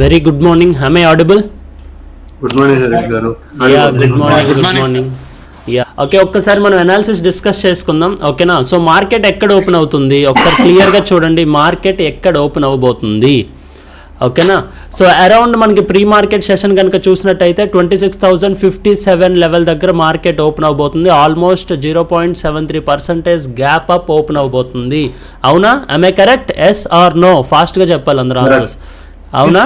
Very good morning హమే audible good morning గారు. Yeah good morning good morning yeah okay ఒక్కసారి మనం analysis discuss చేసుకుందాం. ఓకేనా సో మార్కెట్ ఎక్కడ ఓపెన్ అవుతుంది? ఒకసారి క్లియర్గా చూడండి. మార్కెట్ ఎక్కడ ఓపెన్ అవ్వబోతుంది ఓకేనా సో అరౌండ్ మనకి ప్రీ మార్కెట్ సెషన్ కనుక చూసినట్టయితే twenty six thousand fifty seven level దగ్గర మార్కెట్ ఓపెన్ అవబోతుంది. Almost zero point seven three percentage gap up open అవబోతుంది. అవునా? I correct yes or no ఫాస్ట్గా చెప్పాలి అందరూ ఆన్సర్స్ అవునా?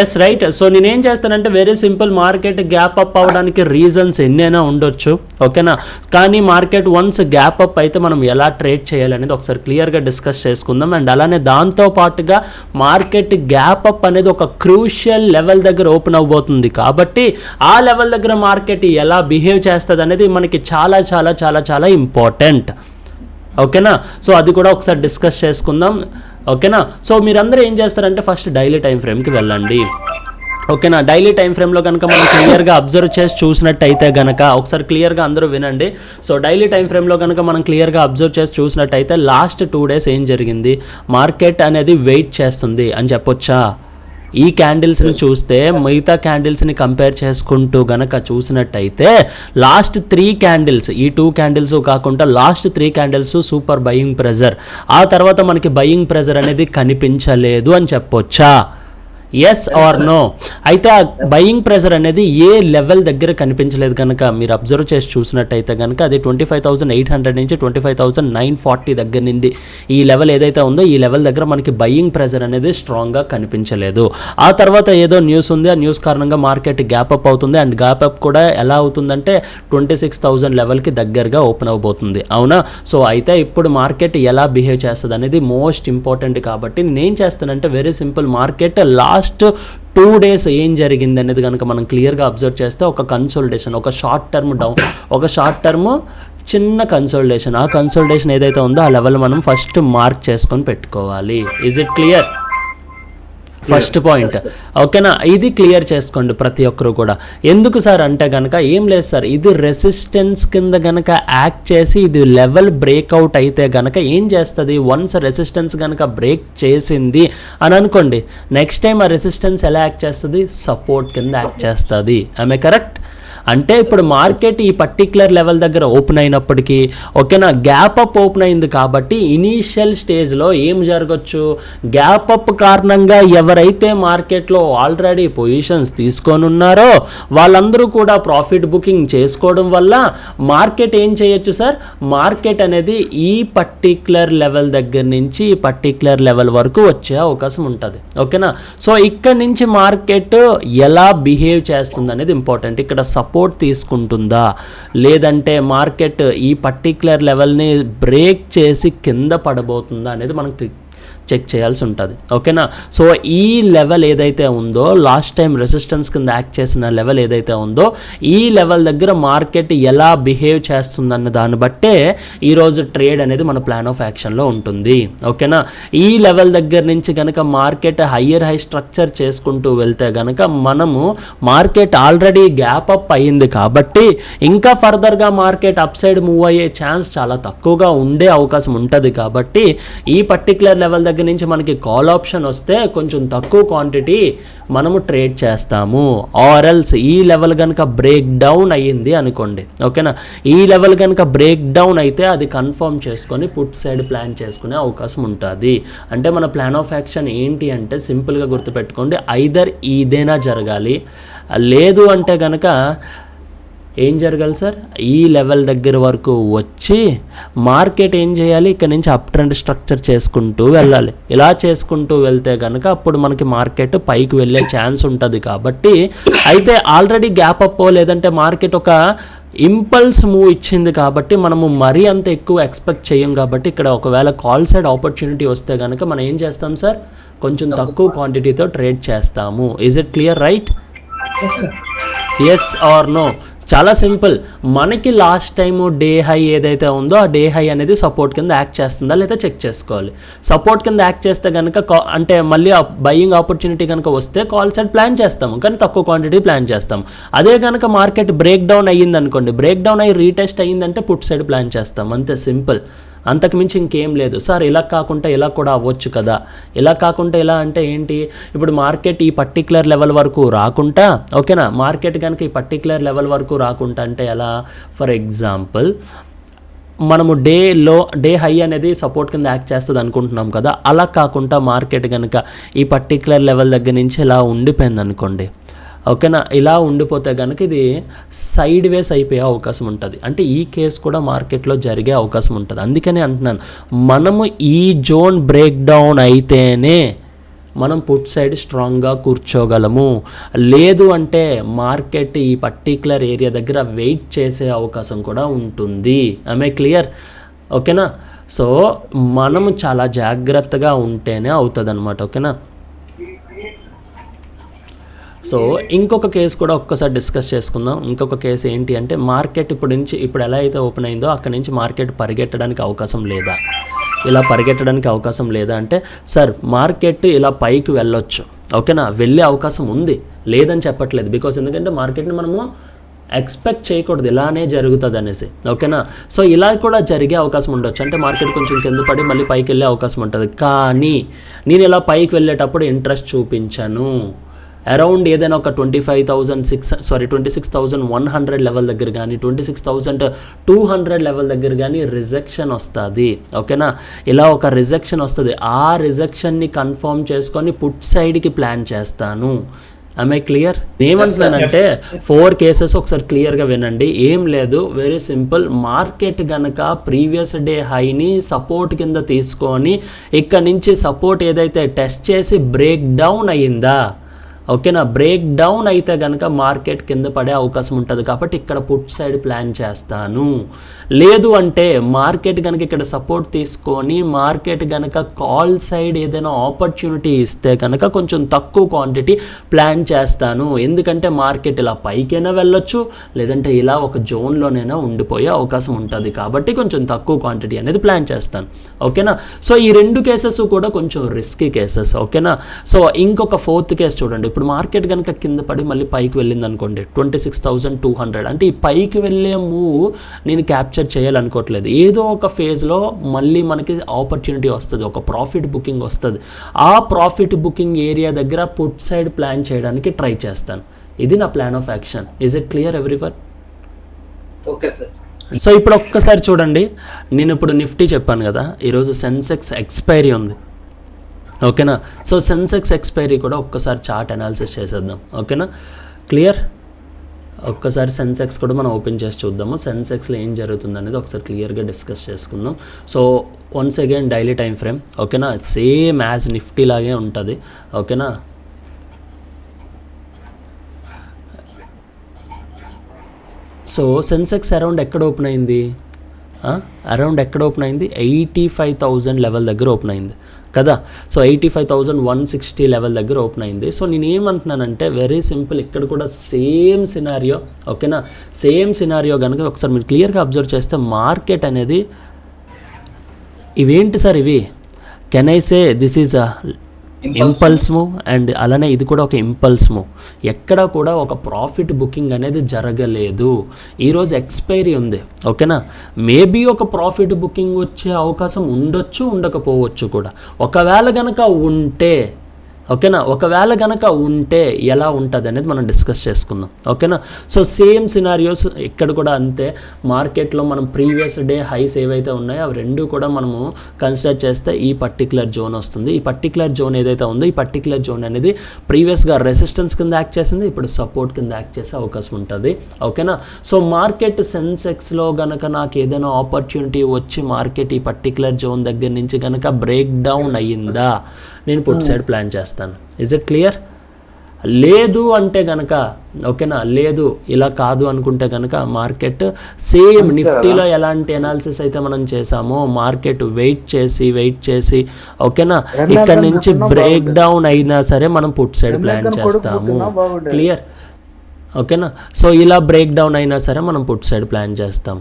ఎస్ రైట్ సో నేనేం చేస్తానంటే very simple market gap up అవ్వడానికి రీజన్స్ ఎన్నైనా ఉండొచ్చు. ఓకేనా? కానీ మార్కెట్ వన్స్ గ్యాప్ అప్ అయితే మనం ఎలా ట్రేడ్ చేయాలనేది ఒకసారి క్లియర్గా డిస్కస్ చేసుకుందాం. అండ్ అలానే దాంతో పాటుగా మార్కెట్ గ్యాప్ అప్ అనేది ఒక క్రూషియల్ లెవెల్ దగ్గర ఓపెన్ అవబోతుంది కాబట్టి ఆ లెవెల్ దగ్గర మార్కెట్ ఎలా బిహేవ్ చేస్తుంది అనేది మనకి చాలా చాలా చాలా చాలా ఇంపార్టెంట్ ఓకేనా? సో అది కూడా ఒకసారి డిస్కస్ చేసుకుందాం. ఓకేనా? సో మీరందరూ ఏం చేస్తారంటే ఫస్ట్ డైలీ టైం ఫ్రేమ్కి వెళ్ళండి. ఓకేనా? డైలీ టైం ఫ్రేమ్లో కనుక మనం క్లియర్గా అబ్జర్వ్ చేసి చూసినట్టయితే గనక ఒకసారి క్లియర్గా అందరూ వినండి. సో డైలీ టైం ఫ్రేమ్లో కనుక మనం క్లియర్గా అబ్జర్వ్ చేసి చూసినట్టయితే లాస్ట్ టూ డేస్ ఏం జరిగింది? మార్కెట్ అనేది వెయిట్ చేస్తుంది అని చెప్పొచ్చా? ఈ క్యాండిల్స్ని చూస్తే మిగతా క్యాండిల్స్ని కంపేర్ చేసుకుంటూ గనక చూసినట్టయితే లాస్ట్ త్రీ క్యాండిల్స్ ఈ టూ క్యాండిల్స్ కాకుండా last three candles super buying pressure ఆ తర్వాత మనకి బయింగ్ ప్రెజర్ అనేది కనిపించలేదు అని చెప్పొచ్చా? ఎస్ ఆర్ నో అయితే ఆ బయింగ్ ప్రెజర్ అనేది ఏ లెవెల్ దగ్గర కనిపించలేదు కనుక మీరు అబ్జర్వ్ చేసి చూసినట్టయితే కనుక అది twenty five thousand eight hundred నుంచి twenty five thousand nine forty దగ్గర నుండి ఈ లెవెల్ ఏదైతే ఉందో ఈ లెవెల్ దగ్గర మనకి బయింగ్ ప్రెజర్ అనేది స్ట్రాంగ్గా కనిపించలేదు. ఆ తర్వాత ఏదో న్యూస్ ఉంది ఆ న్యూస్ కారణంగా మార్కెట్ గ్యాప్ అప్ అవుతుంది. అండ్ గ్యాప్ అప్ కూడా ఎలా అవుతుందంటే ట్వంటీ సిక్స్ థౌసండ్ లెవెల్కి దగ్గరగా ఓపెన్ అవబోతుంది. అవునా? సో అయితే ఇప్పుడు మార్కెట్ ఎలా బిహేవ్ చేస్తుంది అనేది మోస్ట్ ఇంపార్టెంట్ కాబట్టి నేనేం చేస్తానంటే very simple market last two days ఏం జరిగింది అనేది కనుక మనం క్లియర్గా అబ్జర్వ్ చేస్తే ఒక కన్సోల్టేషన్ ఒక షార్ట్ టర్మ్ డౌన్ ఒక షార్ట్ టర్మ్ చిన్న కన్సోల్టేషన్ ఆ కన్సల్టేషన్ ఏదైతే ఉందో ఆ లెవెల్ మనం ఫస్ట్ మార్క్ చేసుకొని పెట్టుకోవాలి. Is it clear first point ఓకేనా? ఇది క్లియర్ చేసుకోండి ప్రతి ఒక్కరు కూడా. ఎందుకు సార్ అంటే కనుక ఏం లేదు సార్ ఇది రెసిస్టెన్స్ కింద గనక యాక్ట్ చేసి ఇది లెవెల్ బ్రేక్అవుట్ అయితే గనక ఏం చేస్తుంది? వన్స్ రెసిస్టెన్స్ గనక బ్రేక్ చేసింది అని అనుకోండి నెక్స్ట్ టైం ఆ రెసిస్టెన్స్ ఎలా యాక్ట్ చేస్తుంది? సపోర్ట్ కింద యాక్ట్ చేస్తుంది. ఆమె కరెక్ట్ అంటే ఇప్పుడు మార్కెట్ ఈ పర్టిక్యులర్ లెవెల్ దగ్గర ఓపెన్ అయినప్పటికీ ఓకేనా గ్యాప్ అప్ ఓపెన్ అయింది కాబట్టి ఇనీషియల్ స్టేజ్లో ఏం జరగచ్చు? గ్యాప్ అప్ కారణంగా ఎవరైతే మార్కెట్లో ఆల్రెడీ పొజిషన్స్ తీసుకొని ఉన్నారో వాళ్ళందరూ కూడా ప్రాఫిట్ బుకింగ్ చేసుకోవడం వల్ల మార్కెట్ ఏం చేయొచ్చు సార్ మార్కెట్ అనేది ఈ పర్టిక్యులర్ లెవెల్ దగ్గర నుంచి ఈ పర్టిక్యులర్ లెవెల్ వరకు వచ్చే అవకాశం ఉంటుంది. ఓకేనా? సో ఇక్కడ నుంచి మార్కెట్ ఎలా బిహేవ్ చేస్తుంది అనేది ఇంపార్టెంట్ ఇక్కడ సపోర్ట్ తీసుకుంటుందా? లేదంటే మార్కెట్ ఈ పర్టిక్యులర్ లెవెల్ని బ్రేక్ చేసి కింద పడబోతుందా అనేది మనకు చెక్ చేయాల్సి ఉంటుంది. ఓకేనా? సో ఈ లెవెల్ ఏదైతే ఉందో లాస్ట్ టైం రెసిస్టెన్స్ కింద యాక్ట్ చేసిన లెవెల్ ఏదైతే ఉందో ఈ లెవెల్ దగ్గర మార్కెట్ ఎలా బిహేవ్ చేస్తుందన్న దాన్ని బట్టే ఈరోజు ట్రేడ్ అనేది మన ప్లాన్ ఆఫ్ యాక్షన్లో ఉంటుంది. ఓకేనా? ఈ లెవెల్ దగ్గర నుంచి కనుక మార్కెట్ హయ్యర్ హై స్ట్రక్చర్ చేసుకుంటూ వెళ్తే కనుక మనము మార్కెట్ ఆల్రెడీ గ్యాప్ అప్ అయ్యింది కాబట్టి ఇంకా ఫర్దర్గా మార్కెట్ అప్ సైడ్ మూవ్ అయ్యే ఛాన్స్ చాలా తక్కువగా ఉండే అవకాశం ఉంటుంది కాబట్టి ఈ పర్టికులర్ లెవెల్ దగ్గర నుంచి మనకి కాల్ ఆప్షన్ వస్తే కొంచెం తక్కువ క్వాంటిటీ మనము ట్రేడ్ చేస్తాము. ఆర్ఎల్స్ ఈ లెవెల్ కనుక బ్రేక్ డౌన్ అయ్యింది అనుకోండి. ఓకేనా ఈ లెవెల్ కనుక బ్రేక్ డౌన్ అయితే అది కన్ఫర్మ్ చేసుకొని పుట్ సైడ్ ప్లాన్ చేసుకునే అవకాశం ఉంటుంది. అంటే మన ప్లాన్ ఆఫ్ యాక్షన్ ఏంటి అంటే సింపుల్గా గుర్తుపెట్టుకోండి. ఐదర్ ఇదేనా జరగాలి. లేదు అంటే కనుక ఏం జరగాలి సార్? ఈ లెవెల్ దగ్గర వరకు వచ్చి మార్కెట్ ఏం చేయాలి? ఇక్కడ నుంచి అప్ ట్రెండ్ స్ట్రక్చర్ చేసుకుంటూ వెళ్ళాలి. ఇలా చేసుకుంటూ వెళ్తే కనుక అప్పుడు మనకి మార్కెట్ పైకి వెళ్ళే ఛాన్స్ ఉంటుంది కాబట్టి అయితే ఆల్రెడీ గ్యాప్ అప్ లేదంటే మార్కెట్ ఒక ఇంపల్స్ మూవ్ ఇచ్చింది కాబట్టి మనము మరీ అంత ఎక్కువ ఎక్స్పెక్ట్ చేయం కాబట్టి ఇక్కడ ఒకవేళ కాల్ సైడ్ ఆపర్చునిటీ వస్తే కనుక మనం ఏం చేస్తాం సార్? కొంచెం తక్కువ క్వాంటిటీతో ట్రేడ్ చేస్తాము. Is it clear right yes or no చాలా సింపుల్. మనకి లాస్ట్ టైము డే హై ఏదైతే ఉందో ఆ డే హై అనేది సపోర్ట్ కింద యాక్ట్ చేస్తుందా లేదా చెక్ చేసుకోవాలి. సపోర్ట్ కింద యాక్ట్ చేస్తే కనుక కా- అంటే మళ్ళీ బయ్యింగ్ ఆపర్చునిటీ కనుక వస్తే కాల్ సైడ్ ప్లాన్ చేస్తాము. కానీ తక్కువ క్వాంటిటీ ప్లాన్ చేస్తాం అదే కనుక మార్కెట్ బ్రేక్ డౌన్ అయ్యింది అనుకోండి బ్రేక్ డౌన్ అయ్యి రీటెస్ట్ అయ్యిందంటే పుట్ సైడ్ ప్లాన్ చేస్తాం. అంతే సింపుల్. అంతకుమించి ఇంకేం లేదు. సార్ ఇలా కాకుండా ఇలా కూడా అవ్వచ్చు కదా? ఇలా కాకుండా ఇలా అంటే ఏంటి? ఇప్పుడు మార్కెట్ ఈ పర్టికులర్ లెవెల్ వరకు రాకుండా ఓకేనా? మార్కెట్ కనుక ఈ పర్టికులర్ లెవెల్ వరకు రాకుండా అంటే ఎలా? ఫర్ ఎగ్జాంపుల్ మనము డే లో డే హై అనేది సపోర్ట్ కింద యాక్ట్ చేస్తుంది అనుకుంటున్నాం కదా? అలా కాకుండా మార్కెట్ కనుక ఈ పర్టికులర్ లెవెల్ దగ్గర నుంచి ఇలా ఉండిపోయింది అనుకోండి ఓకేనా? ఇలా ఉండిపోతే కనుక ఇది సైడ్ వేస్ అయిపోయే అవకాశం ఉంటుంది. అంటే ఈ కేసు కూడా మార్కెట్లో జరిగే అవకాశం ఉంటుంది. అందుకనే అంటున్నాను మనము ఈ జోన్ బ్రేక్ డౌన్ అయితేనే మనం పుట్ సైడ్ స్ట్రాంగ్గా కూర్చోగలము. లేదు అంటే మార్కెట్ ఈ పర్టికులర్ ఏరియా దగ్గర వెయిట్ చేసే అవకాశం కూడా ఉంటుంది. ఆమె క్లియర్ ఓకేనా? సో మనము చాలా జాగ్రత్తగా ఉంటేనే అవుతుంది అనమాట ఓకేనా? సో ఇంకొక కేసు కూడా ఒక్కసారి డిస్కస్ చేసుకుందాం. ఇంకొక కేసు ఏంటి అంటే మార్కెట్ ఇప్పుడు నుంచి ఇప్పుడు ఎలా అయితే ఓపెన్ అయిందో అక్కడ నుంచి మార్కెట్ పరిగెట్టడానికి అవకాశం లేదా? ఇలా పరిగెట్టడానికి అవకాశం లేదా అంటే సార్ మార్కెట్ ఇలా పైకి వెళ్ళొచ్చు. ఓకేనా? వెళ్ళే అవకాశం ఉంది. లేదని చెప్పట్లేదు. బికాస్ ఎందుకంటే మార్కెట్ని మనము ఎక్స్పెక్ట్ చేయకూడదు. ఇలానే జరుగుతుంది అనేసి ఓకేనా? సో ఇలా కూడా జరిగే అవకాశం ఉండొచ్చు. అంటే మార్కెట్ కొంచెం కింద పడి మళ్ళీ పైకి వెళ్ళే అవకాశం ఉంటుంది. కానీ నేను ఇలా పైకి వెళ్ళేటప్పుడు ఇంట్రెస్ట్ చూపించాను. అరౌండ్ ఏదైనా ఒక twenty five thousand six sorry twenty six thousand one hundred level దగ్గర కానీ twenty six thousand two hundred level దగ్గర కానీ రిజెక్షన్ వస్తుంది. ఓకేనా? ఇలా ఒక రిజెక్షన్ వస్తుంది. ఆ రిజెక్షన్ని కన్ఫర్మ్ చేసుకొని పుట్ సైడ్కి ప్లాన్ చేస్తాను. ఐ క్లియర్ ఏమంటున్నానంటే ఫోర్ కేసెస్ ఒకసారి క్లియర్గా వినండి. ఏం లేదు. వెరీ సింపుల్ మార్కెట్ గనక ప్రీవియస్ డే హైని సపోర్ట్ కింద తీసుకొని ఇక్కడ నుంచి సపోర్ట్ ఏదైతే టెస్ట్ చేసి బ్రేక్ డౌన్ అయ్యిందా ఓకేనా? బ్రేక్ డౌన్ అయితే కనుక మార్కెట్ కింద పడే అవకాశం ఉంటుంది కాబట్టి ఇక్కడ పుట్ సైడ్ ప్లాన్ చేస్తాను. లేదు అంటే మార్కెట్ కనుక ఇక్కడ సపోర్ట్ తీసుకొని మార్కెట్ కనుక కాల్ సైడ్ ఏదైనా ఆపర్చునిటీ ఇస్తే కనుక కొంచెం తక్కువ క్వాంటిటీ ప్లాన్ చేస్తాను. ఎందుకంటే మార్కెట్ ఇలా పైకైనా వెళ్ళొచ్చు లేదంటే ఇలా ఒక జోన్లోనైనా ఉండిపోయే అవకాశం ఉంటుంది కాబట్టి కొంచెం తక్కువ క్వాంటిటీ అనేది ప్లాన్ చేస్తాను. ఓకేనా? సో ఈ రెండు కేసెస్ కూడా కొంచెం రిస్కీ కేసెస్ ఓకేనా? సో ఇంకొక ఫోర్త్ కేసు చూడండి. ఇప్పుడు మార్కెట్ కనుక కింద పడి మళ్ళీ పైకి వెళ్ళింది అనుకోండి twenty six thousand two hundred అంటే ఈ పైకి వెళ్ళే మూవ్ నేను క్యాప్చర్ చేయాలనుకోవట్లేదు. ఏదో ఒక ఫేజ్లో మళ్ళీ మనకి ఆపర్చునిటీ వస్తుంది ఒక ప్రాఫిట్ బుకింగ్ వస్తుంది. ఆ ప్రాఫిట్ బుకింగ్ ఏరియా దగ్గర పుట్ సైడ్ ప్లాన్ చేయడానికి ట్రై చేస్తాను. ఇది నా plan of action is it clear everyone okay sir so ఇప్పుడు ఒక్కసారి చూడండి. నేను ఇప్పుడు నిఫ్టీ చెప్పాను కదా ఈరోజు సెన్సెక్స్ ఎక్స్పైరీ ఉంది. ఓకేనా? సో సెన్సెక్స్ ఎక్స్పైరీ కూడా ఒక్కసారి చార్ట్ అనాలిసిస్ చేసేద్దాం. ఓకేనా? క్లియర్? ఒక్కసారి సెన్సెక్స్ కూడా మనం ఓపెన్ చేసి చూద్దాము. సెన్సెక్స్లో ఏం జరుగుతుంది అనేది ఒకసారి క్లియర్గా డిస్కస్ చేసుకుందాం. So once again daily time frame. ఓకేనా? సేమ్ యాజ్ నిఫ్టీ లాగే ఉంటుంది. ఓకేనా? సో సెన్సెక్స్ అరౌండ్ ఎక్కడ ఓపెన్ అయింది? అరౌండ్ ఎక్కడ ఓపెన్ అయింది? ఎయిటీ ఫైవ్ థౌజండ్ లెవెల్ దగ్గర ఓపెన్ అయింది. కదా? So eighty five thousand one sixty level దగ్గర ఓపెన్ అయింది. సో నేను ఏమంటున్నానంటే వెరీ సింపుల్ ఇక్కడ కూడా సేమ్ సినారియో ఓకేనా సేమ్ సినారియో కనుక ఒకసారి మీరు క్లియర్గా అబ్జర్వ్ చేస్తే మార్కెట్ అనేది ఇవేంటి సార్ ఇవి? Can I say this is impulse move and అలానే ఇది కూడా ఒక ఇంపల్స్ మూవ్ ఎక్కడ కూడా ఒక ప్రాఫిట్ బుకింగ్ అనేది జరగలేదు. ఈరోజు ఎక్స్పైరీ ఉంది. ఓకేనా మేబీ ఒక ప్రాఫిట్ బుకింగ్ వచ్చే అవకాశం ఉండొచ్చు ఉండకపోవచ్చు కూడా. ఒకవేళ కనుక ఉంటే ఓకేనా? ఒకవేళ కనుక ఉంటే ఎలా ఉంటుంది అనేది మనం డిస్కస్ చేసుకుందాం. ఓకేనా? సో సేమ్ సినారియోస్ ఇక్కడ కూడా అంతే. మార్కెట్లో మనం ప్రీవియస్ డే హైస్ ఏవైతే ఉన్నాయో అవి రెండు కూడా మనము కన్సిడర్ చేస్తే ఈ పర్టికులర్ జోన్ వస్తుంది. ఈ పర్టికులర్ జోన్ ఏదైతే ఉందో ఈ పర్టికులర్ జోన్ అనేది ప్రీవియస్గా రెసిస్టెన్స్ కింద యాక్ట్ చేసింది ఇప్పుడు సపోర్ట్ కింద యాక్ట్ చేసే అవకాశం ఉంటుంది. ఓకేనా? సో మార్కెట్ సెన్సెక్స్లో కనుక నాకు ఏదైనా ఆపర్చునిటీ వచ్చి మార్కెట్ ఈ పర్టికులర్ జోన్ దగ్గర నుంచి కనుక బ్రేక్ డౌన్ అయ్యిందా? నేను పుట్ సైడ్ ప్లాన్ చేస్తాను. ఇజ్ ఇట్ క్లియర్ లేదు అంటే గనక ఓకేనా? లేదు ఇలా కాదు అనుకుంటే గనక మార్కెట్ సేమ్ నిఫ్టీలో ఎలాంటి అనాలిసిస్ అయితే మనం చేసామో మార్కెట్ వెయిట్ చేసి వెయిట్ చేసి ఓకేనా? ఇక్కడ నుంచి బ్రేక్ డౌన్ అయినా సరే మనం పుట్ సైడ్ ప్లాన్ చేస్తాము. క్లియర్ ఓకేనా? సో ఇలా బ్రేక్ డౌన్ అయినా సరే మనం పుట్ సైడ్ ప్లాన్ చేస్తాం.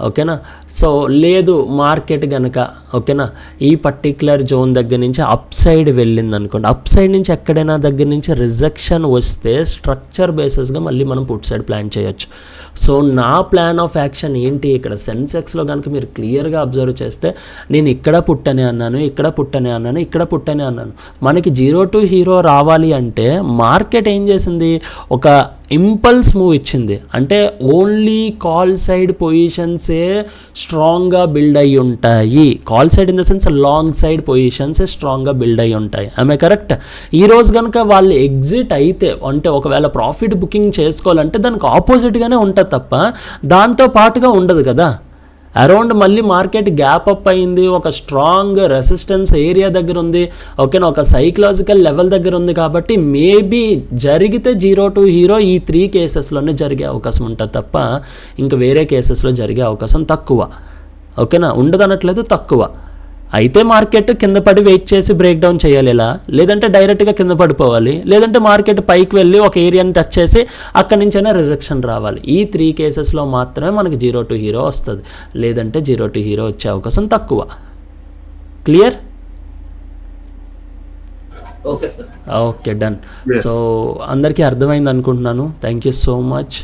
ఓకేనా? సో లేదు మార్కెట్ కనుక ఓకేనా? ఈ పర్టిక్యులర్ జోన్ దగ్గర నుంచి అప్ సైడ్ వెళ్ళింది అనుకోండి అప్ సైడ్ నుంచి ఎక్కడైనా దగ్గర నుంచి రిజెక్షన్ వస్తే స్ట్రక్చర్ బేసిస్గా మళ్ళీ మనం పుట్ సైడ్ ప్లాన్ చేయొచ్చు. సో నా ప్లాన్ ఆఫ్ యాక్షన్ ఏంటి? ఇక్కడ సెన్సెక్స్లో కనుక మీరు క్లియర్గా అబ్జర్వ్ చేస్తే నేను ఇక్కడ పుట్టనే అన్నాను ఇక్కడ పుట్టనే అన్నాను ఇక్కడ పుట్టనే అన్నాను. మనకి జీరో టు హీరో రావాలి అంటే మార్కెట్ ఏం చేసింది? ఒక ఇంపల్స్ మూవ్ ఇచ్చింది. అంటే ఓన్లీ కాల్ సైడ్ పొజిషన్సే స్ట్రాంగ్గా బిల్డ్ అయి ఉంటాయి. Call side in the sense long side పొజిషన్సే స్ట్రాంగ్గా బిల్డ్ అయి ఉంటాయి. ఆమె కరెక్ట్ ఈరోజు కనుక వాళ్ళు ఎగ్జిట్ అయితే అంటే ఒకవేళ ప్రాఫిట్ బుకింగ్ చేసుకోవాలంటే దానికి ఆపోజిట్గానే ఉంటుంది తప్ప దాంతో పాటుగా ఉండదు కదా. అరౌండ్ మళ్ళీ మార్కెట్ గ్యాప్ అప్ అయింది ఒక స్ట్రాంగ్ రెసిస్టెన్స్ ఏరియా దగ్గర ఉంది. ఓకేనా ఒక సైకలాజికల్ లెవెల్ దగ్గర ఉంది కాబట్టి మేబీ జరిగితే జీరో టు హీరో ఈ త్రీ కేసెస్లోనే జరిగే అవకాశం ఉంటుంది తప్ప ఇంక వేరే కేసెస్లో జరిగే అవకాశం తక్కువ. ఓకేనా ఉండదనట్లేదు తక్కువ. అయితే మార్కెట్ కింద పడి వెయిట్ చేసి బ్రేక్ డౌన్ చేయాలి ఇలా లేదంటే డైరెక్ట్గా కింద పడిపోవాలి. లేదంటే మార్కెట్ పైకి వెళ్ళి ఒక ఏరియాని టచ్ చేసి అక్కడి నుంచైనా రిజెక్షన్ రావాలి. ఈ త్రీ కేసెస్లో మాత్రమే మనకి జీరో టు హీరో వస్తుంది. లేదంటే జీరో టు హీరో వచ్చే అవకాశం తక్కువ. Clear okay sir okay done. So అందరికీ అర్థమైంది అనుకుంటున్నాను థ్యాంక్ యూ సో మచ్